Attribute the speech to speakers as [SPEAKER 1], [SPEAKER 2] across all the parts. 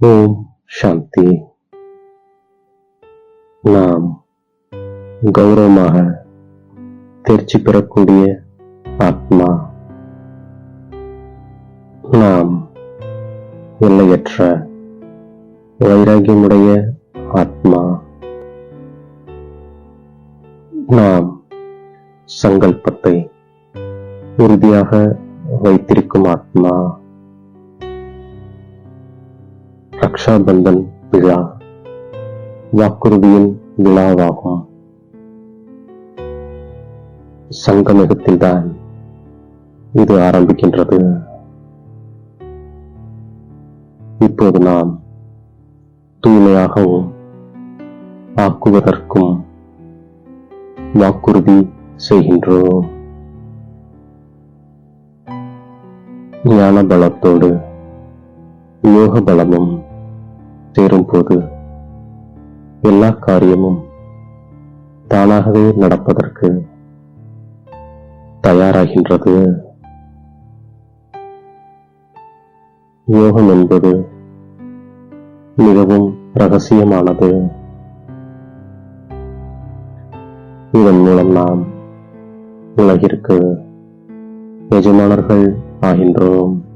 [SPEAKER 1] ஓம் சாந்தி நாம் கௌரவமாக தேர்ச்சி பெறக்கூடிய ஆத்மா நாம் எல்லையற்ற வைராகியமுடைய ஆத்மா நாம் சங்கல்பத்தை உறுதியாக வைத்திருக்கும் ஆத்மா ரக்ஷாபந்தன் விழா. வாக்குறுதியின் விழாவாகும். சங்கமகத்தில்தான் இது ஆரம்பிக்கின்றது. இப்போது நாம் தூய்மையாகவும் ஆக்குவதற்கும் வாக்குறுதி செய்கின்றோம். ஞான பலத்தோடு யோக பலமும் சேரும்போது எல்லா காரியமும் தானாகவே நடப்பதற்கு தயாராகின்றது. யோகம் என்பது மிகவும் ரகசியமானது. இதன் மூலம் நாம் உலகிற்கு எஜமானர்கள் ஆகின்றோம்.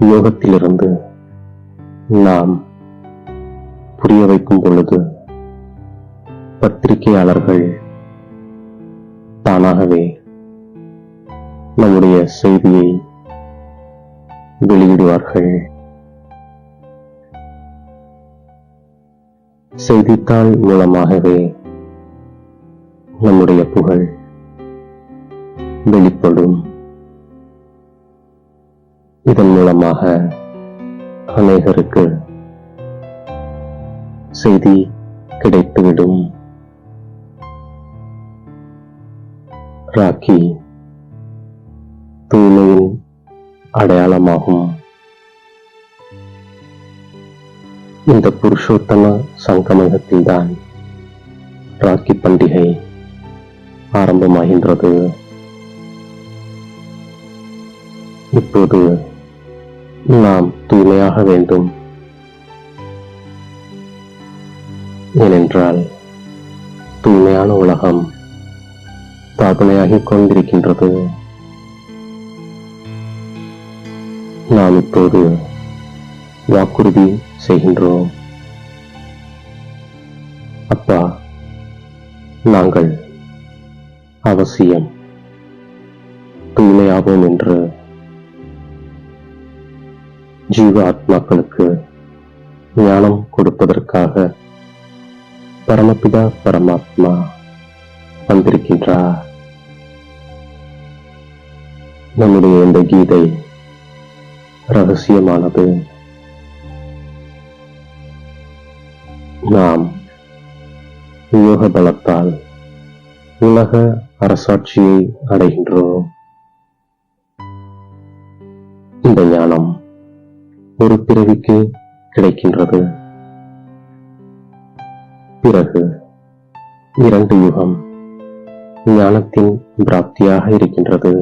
[SPEAKER 1] யோகத்திலிருந்து நாம் புரிய வைக்கும் பொழுது பத்திரிகையாளர்கள் தானாகவே நம்முடைய செய்தியை வெளியிடுவார்கள். செய்தித்தாள் மூலமாகவே நம்முடைய புகழ் வெளிப்படும். இதன் மூலமாக அநேகருக்கு செய்தி கிடைத்துவிடும். ராக்கி தூய்மையின் அடையாளமாகும். இந்த புருஷோத்தம சங்கமகத்தில்தான் ராக்கி பண்டிகை ஆரம்பமாகின்றது. இப்போது நாம் தூய்மையாக வேண்டும். ஏனென்றால் தூய்மையான உலகம் தாழ்மையாகிக் கொண்டிருக்கின்றது நாம் இப்போது வாக்குறுதி செய்கின்றோம். அப்பா நாங்கள் அவசியம் தூய்மையாவோம் என்று ஜீவ ஆத்மாக்களுக்கு ஞானம் கொடுப்பதற்காக பரமபிதா பரமாத்மா வந்திருக்கின்றார். நம்முடைய இந்த கீதை ரகசியமானது. நாம் யோக பலத்தால் உலக அரசாட்சியை அடைகின்றோம். இந்த ஞானம் ஒரு பிறவிக்கு கிடைக்கின்றது. பிறகு இரண்டு யுகம் ஞானத்தின் பிராப்தியாக இருக்கின்றது.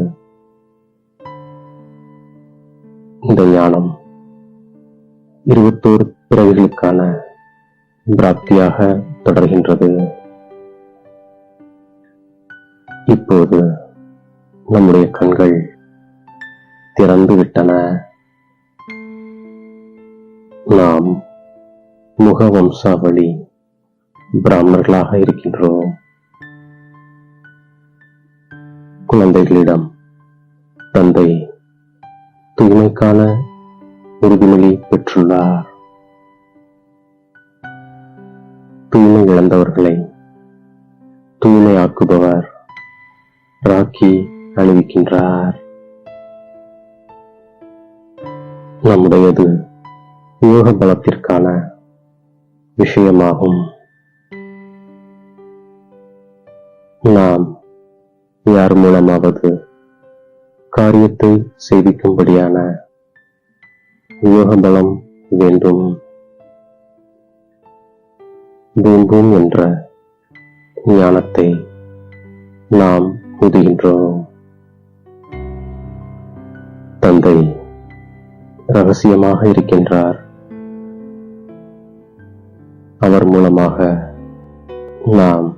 [SPEAKER 1] இந்த ஞானம் இருபத்தோரு பிறவிகளுக்கான பிராப்தியாக தொடர்கின்றது. இப்போது நம்முடைய கண்கள் திறந்து விட்டன நாம் முகவம்சாவளி பிராமணர்களாக இருக்கின்றோம். குழந்தைகளிடம் தந்தை தூய்மைக்கான உறுதிமொழி பெற்றுள்ளார். தூய்மை இழந்தவர்களை தூய்மையாக்குபவர் ராக்கி அணிவிக்கின்றார். நம்முடையது யோக பலத்திற்கான விஷயமாகும். நாம் யார் மூலமாவது காரியத்தை செய்விக்கும்படியான யோக பலம் வேண்டும். வேண்டும் என்ற ஞானத்தை நாம் புதுகின்றோம். தந்தை ரகசியமாக இருக்கின்றார். அவர் மூலமாக நாம்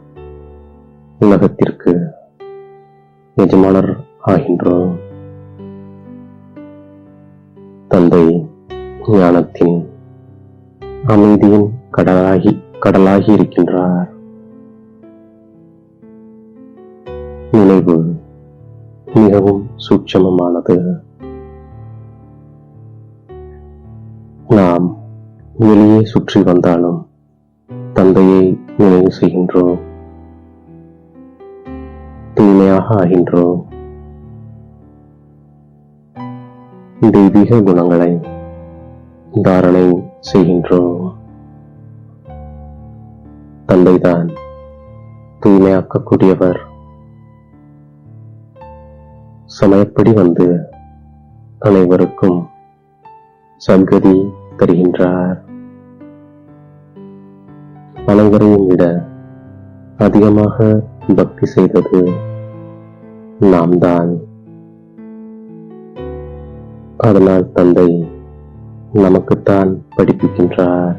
[SPEAKER 1] உலகத்திற்கு எஜமானர் ஆகின்றோம். தந்தை ஞானத்தின் அமைதியின் கடலாகி கடலாகி இருக்கின்றார். நினைவு மிகவும் சூட்சமமானது. நாம் வெளியே சுற்றி வந்தாலும் தந்தையை நினைவு செய்கின்றோம் தூய்மையாக ஆகின்றோம் தெய்வீக குணங்களை தாரணை செய்கின்றோம் தந்தைதான் தூய்மையாக்கக்கூடியவர். சமயப்படி வந்து அனைவருக்கும் சங்கதி தருகின்றார். அனைவரையும் விட அதிகமாக பக்தி செய்தது நாம் தான் அதனால் தந்தை நமக்குத்தான் படிப்பிக்கின்றார்.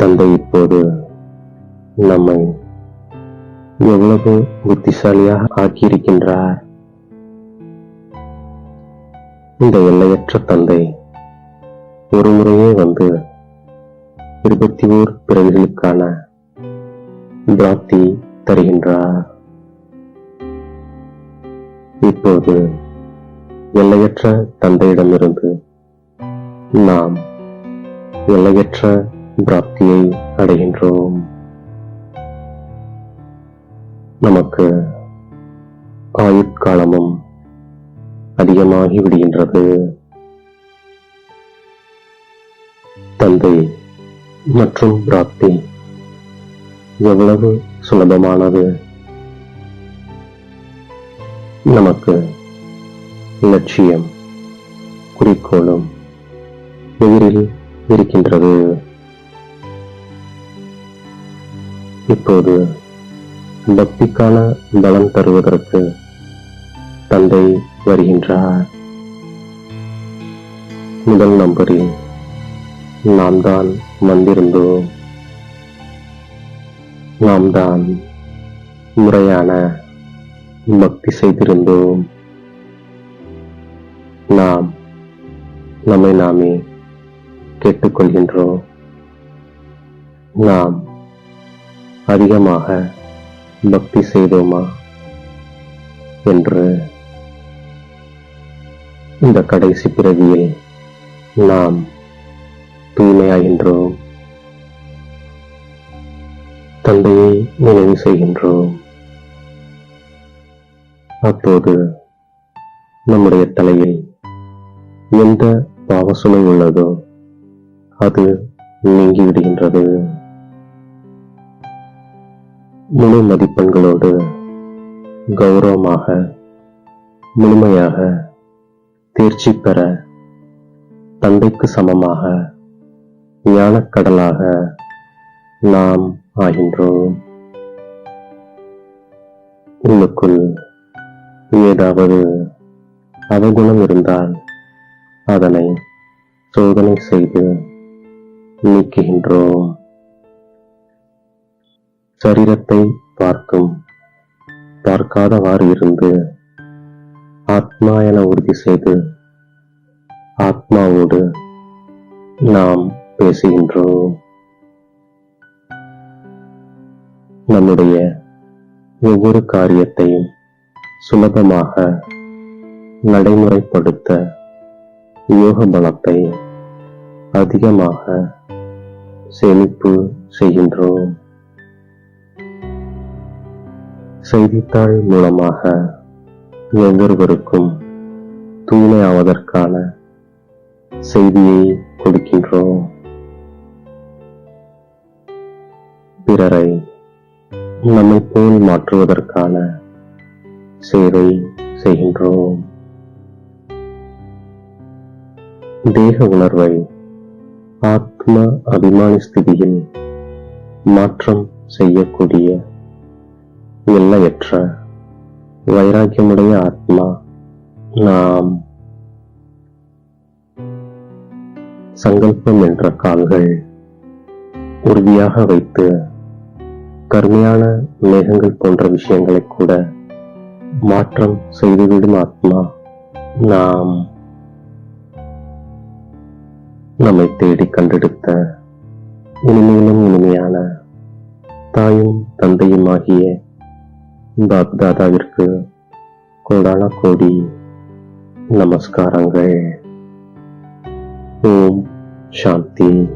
[SPEAKER 1] தந்தை இப்போது நம்மை எவ்வளவு புத்திசாலியாக ஆக்கியிருக்கின்றார்? இந்த எல்லையற்ற தந்தை ஒரு முறையே வந்து இருபத்தி ஓர் பிறவிகளுக்கான பிராப்தி தருகின்றார். இப்போது எல்லையற்ற தந்தையிடமிருந்து நாம் எல்லையற்ற பிராப்தியை அடைகின்றோம். நமக்கு ஆயுட்காலமும் அதிகமாகி விடுகின்றது தந்தை மற்றும் பிராப்தி. எவ்வளவு சுலபமானது? நமக்கு லட்சியம் குறிக்கோளும் எதிரில் இருக்கின்றது. இப்போது பக்திக்கான பலம் தருவதற்கு தந்தை வருகின்றார். முதல் நம்பரில் நாம் தான் வந்திருந்தோம் நாம் தான் முறையான பக்தி செய்திருந்தோம். நாம் நம்மை நாமே கேட்டுக்கொள்கின்றோம். நாம் அதிகமாக பக்தி செய்தோமா? என்று இந்த கடைசி பிறவியில் நாம் தூய்மையாகின்றோம் தந்தையை நினைவு செய்கின்றோம் அப்போது நம்முடைய தலையில் எந்த பாவசுமை உள்ளதோ அது நீங்கி விடுகின்றது. முழு மதிப்பெண்களோடு கௌரவமாக முழுமையாக தேர்ச்சி பெற தந்தைக்கு சமமாக ஞானக்கடலாக நாம் ஆகின்றோம். உள்ளுக்குள் ஏதாவது அவகுணம் இருந்தால் அதனை சோதனை செய்து நீக்குகின்றோம். சரீரத்தை பார்க்கும் பார்க்காதவாறு இருந்து ஆத்மா என உறுதி செய்து ஆத்மாவோடு நாம் பேசுகின்றோம். நம்முடைய ஒவ்வொரு காரியத்தையும் சுலபமாக நடைமுறைப்படுத்த யோக பலத்தை அதிகமாக சேமிப்பு செய்கின்றோம். செய்தித்தாள் மூலமாக ஒவ்வொருவருக்கும் தூய்மை ஆவதற்கான செய்தியை கொடுக்கின்றோம். பிறரை நம்மை போல் மாற்றுவதற்கான சேவை செய்கின்றோம். தேக உணர்வை ஆத்ம அபிமானி ஸ்திதியில் மாற்றம் செய்யக்கூடிய எல்லையற்ற வைராக்கியமுடைய ஆத்மா நாம். சங்கல்பம் என்ற கால்கள் உறுதியாக வைத்து கருமையான மேகங்கள் போன்ற விஷயங்களை கூட மாற்றம் செய்துவிடும் ஆத்மா நாம் நம்மை தேடி கண்டெடுத்த இனிமையிலும் இனிமையான தாயும் தந்தையும் ஆகிய பாப்தாதாவிற்கு கோடான கோடி நமஸ்காரங்கள். ஓம் சாந்தி.